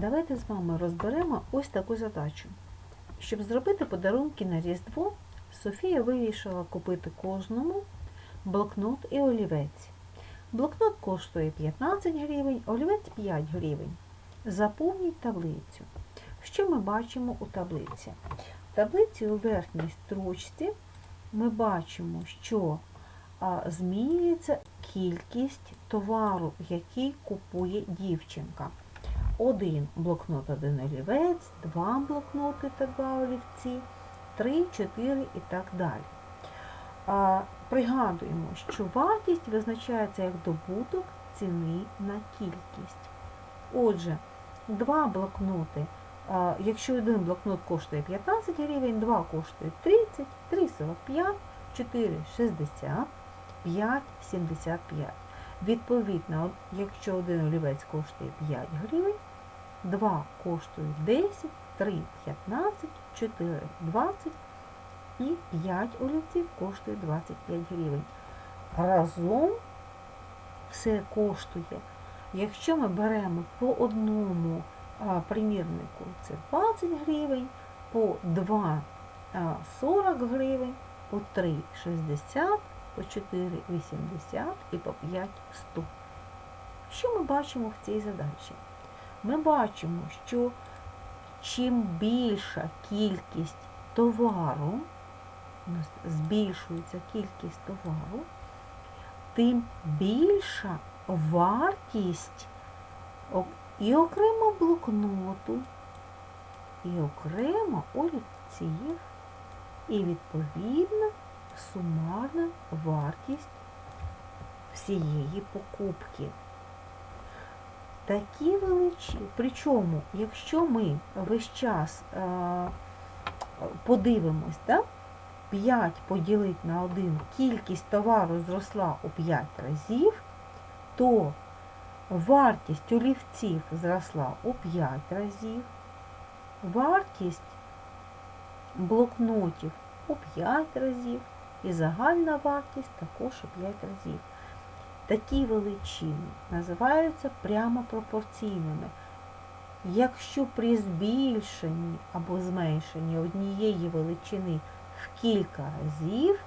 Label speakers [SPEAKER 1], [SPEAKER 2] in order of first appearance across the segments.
[SPEAKER 1] Давайте з вами розберемо ось таку задачу. Щоб зробити подарунки на Різдво, Софія вирішила купити кожному блокнот і олівець. Блокнот коштує 15 гривень, олівець 5 гривень. Заповніть таблицю. Що ми бачимо у таблиці? В таблиці у верхній строчці ми бачимо, що змінюється кількість товару, який купує дівчинка. Один блокнот, один олівець, два блокноти та два олівці, три, чотири і так далі. Пригадуємо, що вартість визначається як добуток ціни на кількість. Отже, два блокноти. Якщо один блокнот коштує 15 гривень, два коштує 30, 3,45, 4,60, 5,75. Відповідно, якщо один олівець коштує 5 гривень, 2 коштують 10, 3 15, 4 20 і 5 олівців коштує 25 гривень. Разом все коштує. Якщо ми беремо по одному примірнику, це 20 гривень, по 2 40 гривень, по 3 60, по 4 80 і по 5 100. Що ми бачимо в цій задачі? Ми бачимо, що чим більша кількість товару, у нас збільшується кількість товару, тим більша вартість і окремо блокноту, і окремо олівців, і відповідно сумарна вартість всієї покупки. Такі величі. Причому, якщо ми весь час е, подивимось, да, 5 поділити на 1, кількість товару зросла у 5 разів, то вартість олівців зросла у 5 разів, вартість блокнотів у 5 разів і загальна вартість також у 5 разів. Такі величини називаються прямо пропорційними. Якщо при збільшенні або зменшенні однієї величини в кілька разів,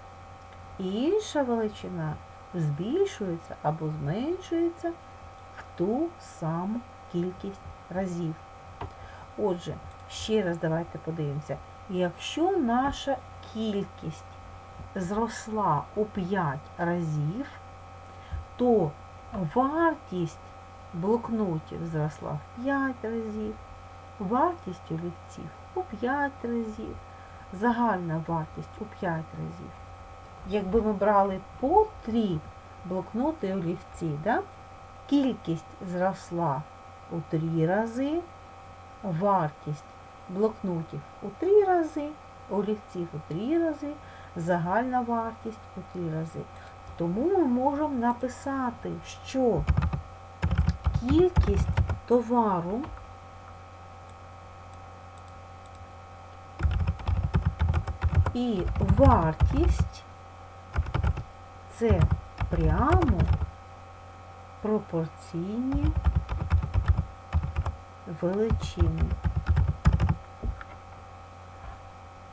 [SPEAKER 1] інша величина збільшується або зменшується в ту саму кількість разів. Отже, ще раз давайте подивимося. Якщо наша кількість зросла у 5 разів, то вартість блокнотів зросла в 5 разів, вартість олівців у 5 разів, загальна вартість у 5 разів. Якби ми брали по 3 блокноти олівці, да, кількість зросла у 3 рази, вартість блокнотів у 3 рази, олівців у 3 рази, загальна вартість у 3 рази. Тому ми можемо написати, що кількість товару і вартість це прямо пропорційні величини.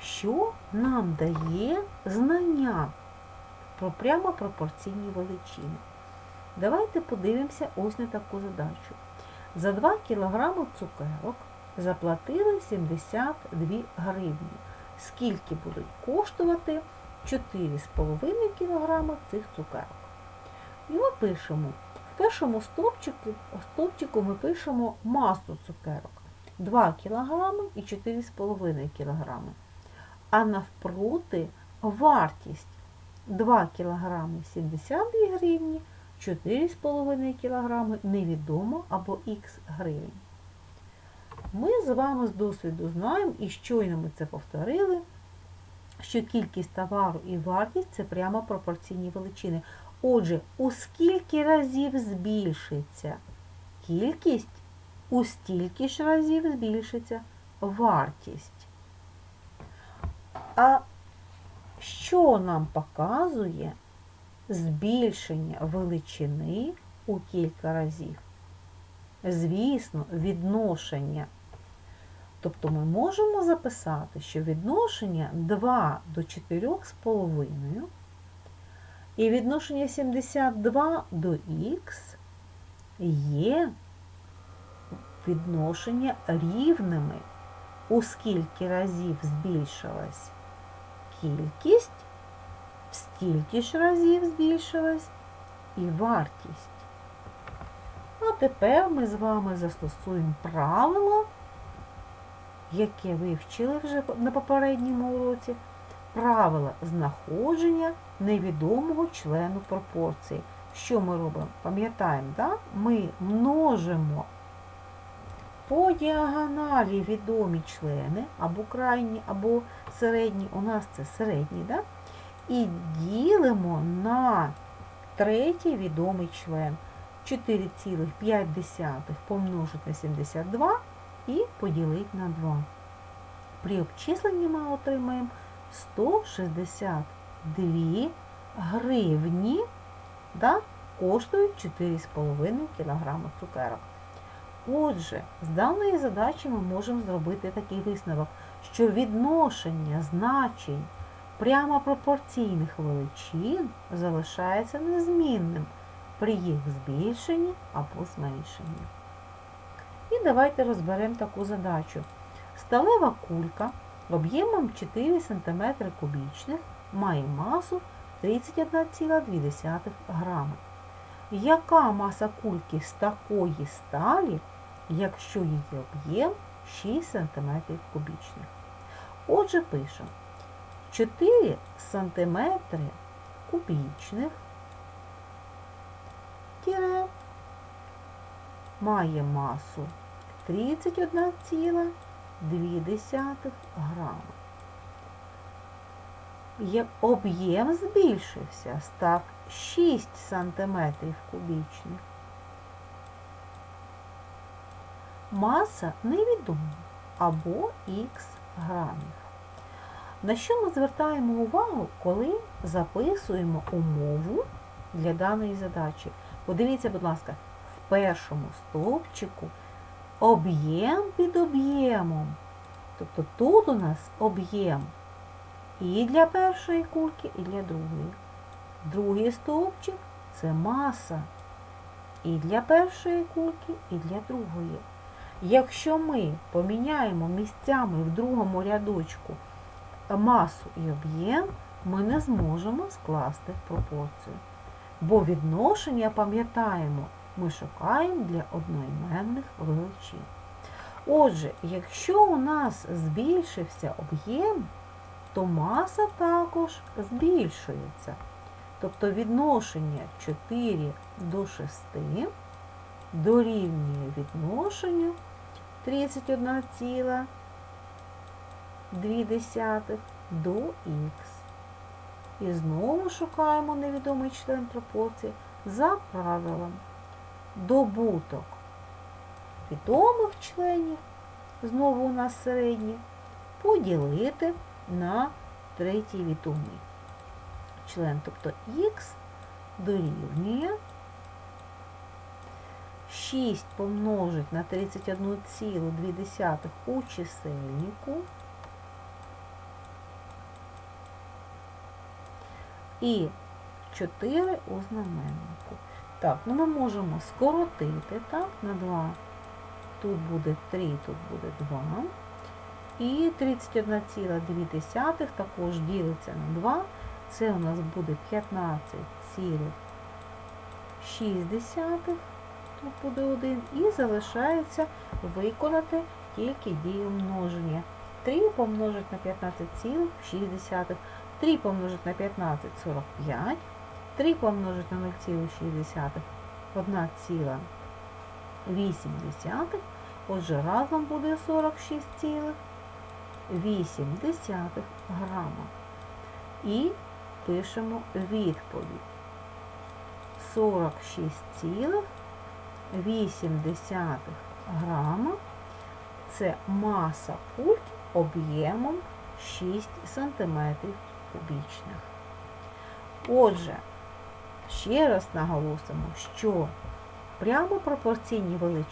[SPEAKER 1] Що нам дає знання про прямо пропорційні величини. Давайте подивимося ось на таку задачу. За 2 кг цукерок заплатили 72 гривні. Скільки будуть коштувати 4,5 кг цих цукерок? І ми пишемо. В першому стовпчику, стовпчику ми пишемо масу цукерок 2 кг і 4,5 кг. А навпроти вартість 2 кг 72 гривні, 4,5 кг невідомо або х гривень. Ми з вами з досвіду знаємо, і щойно ми це повторили, що кількість товару і вартість це прямо пропорційні величини. Отже, у скільки разів збільшиться кількість, у стільки ж разів збільшиться вартість. А що нам показує збільшення величини у кілька разів? звісно, відношення. Тобто ми можемо записати, що відношення 2 до 4,5 і відношення 72 до х є відношення рівними, у скільки разів збільшилась кількість, в стільки ж разів збільшилась і вартість. А тепер ми з вами застосуємо правило, яке ви вчили вже на попередньому уроці, правило знаходження невідомого члену пропорції. Що ми робимо? Пам'ятаємо, да? ми множимо по діагоналі відомі члени, або крайні, або середні, у нас це середні, да? і ділимо на третій відомий член. 4,5 помножити на 72 і поділити на 2. При обчисленні ми отримаємо 162 гривні, да, коштують 4,5 кг цукерок. Отже, з даної задачі ми можемо зробити такий висновок, що відношення значень прямо пропорційних величин залишається незмінним при їх збільшенні або зменшенні. І давайте розберемо таку задачу. Сталева кулька об'ємом 4 см кубічних має масу 31,2 грами. Яка маса кульки з такої сталі, якщо її об'єм 6 см кубічних? Отже, пишемо 4 см кубічних тіре має масу 31,2 грама. Об'єм збільшився, став 6 см кубічних. Маса невідома або х грамів. На що ми звертаємо увагу, коли записуємо умову для даної задачі? Подивіться, будь ласка, в першому стовпчику об'єм під об'ємом. Тобто тут у нас об'єм і для першої кульки, і для другої. Другий стовпчик це маса і для першої кульки, і для другої. Якщо ми поміняємо місцями в другому рядочку масу і об'єм, ми не зможемо скласти пропорцію. Бо відношення, пам'ятаємо, ми шукаємо для одноіменних величин. Отже, якщо у нас збільшився об'єм, то маса також збільшується. Тобто відношення 4 до 6 дорівнює відношенню 31,2 до х. І знову шукаємо невідомий член пропорції за правилом. Добуток відомих членів, знову у нас середні, поділити на третій відомий член, тобто х дорівнює 6 помножить на 31,2 у чисельнику і 4 у знаменнику. Так, ну ми можемо скоротити так, на 2. Тут буде 3, тут буде 2. І 31,2 також ділиться на 2. Це у нас буде 15,6. Тут буде 1. І залишається виконати тільки дію множення. 3 помножить на 15,6. 3 помножить на 15 – 45. 3 помножить на 0,6 – 1,8. Отже, разом буде 46,8 грама. І пишемо відповідь. 46,8 грама – це маса кульки об'ємом 6 см кубічних. Отже, ще раз наголосимо, що прямо пропорційні величини